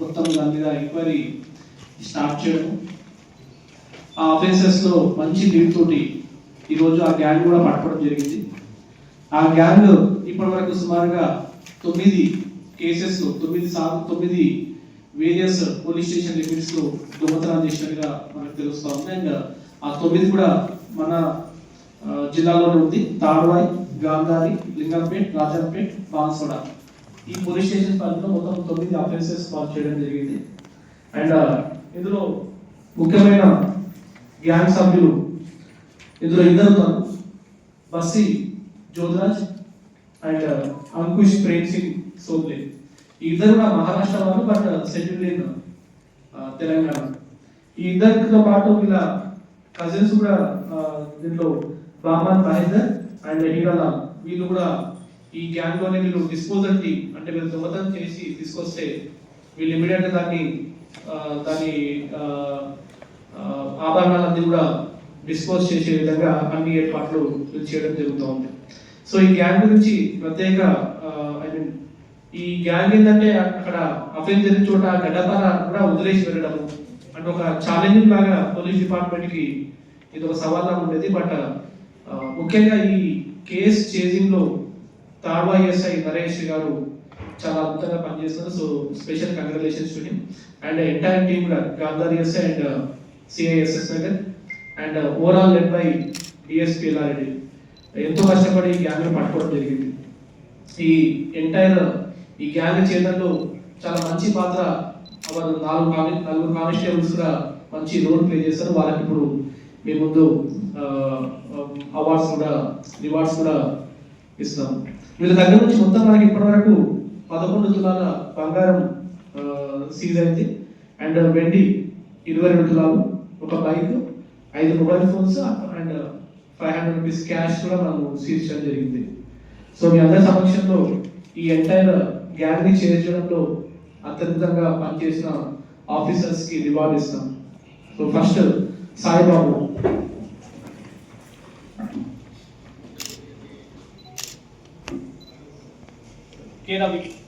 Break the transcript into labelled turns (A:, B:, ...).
A: మొత్తం దాని మీద ఎంక్వైరీ స్టార్ట్ చేయడం. ఆ ఆఫెన్సెస్లో మంచి లీడ్ తోటి ఈరోజు ఆ గ్యాంగ్ కూడా పట్టుకోవడం జరిగింది. ఆ గ్యాంగ్ ఇప్పటి వరకు సుమారుగా తొమ్మిది కేసెస్ తొమ్మిది సార్లు తొమ్మిది వేరియస్ పోలీస్ స్టేషన్ లిమిట్స్ దొంగతనం చేసినట్టుగా మనకు తెలుస్తూ ఉంది. అండ్ ఆ తొమ్మిది కూడా మన జిల్లాలోనే ఉంది. తాడ్వాయి గాంధారి లింగంపేట్ రాజంపేట్ బాన్సోడ ఈ పోలీస్ స్టేషన్ పరిధిలో మొత్తం తొమ్మిది అఫెన్సెస్ పాస్ చేయడం జరిగింది. అండ్ uh, ఇందులో ముఖ్యమైన గ్యాంగ్ సభ్యులు ఇందులో ఇద్దరు ఉన్నారు. Bassi Jyotiraj and uh, Ankush Prem Singh Sople. ఇద్దరు కూడా మహారాష్ట్ర వాళ్ళు but uh, settle in Telangana. ఈ ఇద్దరితో పాటు ఇలా కజిన్స్ కూడా దీంట్లో బామన్ మహేందర్ అండ్ హీరాలాల్. వీళ్ళు కూడా ఈ గ్యాంగ్లోనే వీళ్ళు డిస్పోజల్ టీమ్ అంటే మీరు దొంగతనం చేసి తీసుకొస్తే వీళ్ళు ఇమీడియట్గా దాన్ని దాని ఆభరణాలన్నీ కూడా డిస్పోజ్ చేసే విధంగా అన్ని ఏర్పాట్లు చేయడం జరుగుతూ ఉంది సో ఈ గ్యాంగ్ గురించి ప్రత్యేక ఐ మీన్ ఈ గ్యాంగ్ ఏంటంటే అక్కడ అఫెన్స్ జరిగిన చోట గడ్డపార కూడా వదిలేసి వెళ్ళడము. అంటే ఒక ఛాలెంజింగ్ లాగా పోలీస్ డిపార్ట్మెంట్కి ఇది ఒక సవాల్లా ఉండేది. బట్ ముఖ్యంగా ఈ కేస్ చేజింగ్లో లో ఎస్ఐ నరేష్ గారు చాలా అద్భుతంగా పనిచేస్తున్నారు. So special congratulations to him. And entire team కూడా Gandhar SI and uh, CISS Nagar and uh, overall led by DSP Yellareddy. ఎంతో కష్టపడి ఈ గ్యాంగ్ పట్టుకోవడం జరిగింది. ఈ ఎంటైర్ uh, ఈ గ్యాంగ్ చేయడంలో చాలా మంచి పాత్ర వారు నాలుగు కాని నలుగురు కానిస్టేబుల్స్ కూడా మంచి రోల్ ప్లే చేస్తారు. వాళ్ళకి ఇప్పుడు మీ ముందు um, అవార్డ్స్ కూడా రివార్డ్స్ కూడా ఇస్తాం. వీళ్ళ దగ్గర నుంచి మొత్తం మనకి ఇప్పటి వరకు పదకొండు తులాల బంగారం సీజ్ అయింది అండ్ వెండి ఇరవై రెండు తులాలు ఒక బైక్ ఐదు mobile phones and five hundred rupees cash కూడా మనం సీజ్ చేయడం జరిగింది. సో మీ అందరి సమక్షంలో ఈ ఎంటైర్ గ్యాంగ్ చేర్చడంలో అత్యధికంగా పనిచేసిన ఆఫీసర్స్కి రివార్డ్ ఇస్తాం. So first Saibabu. jeder Weg.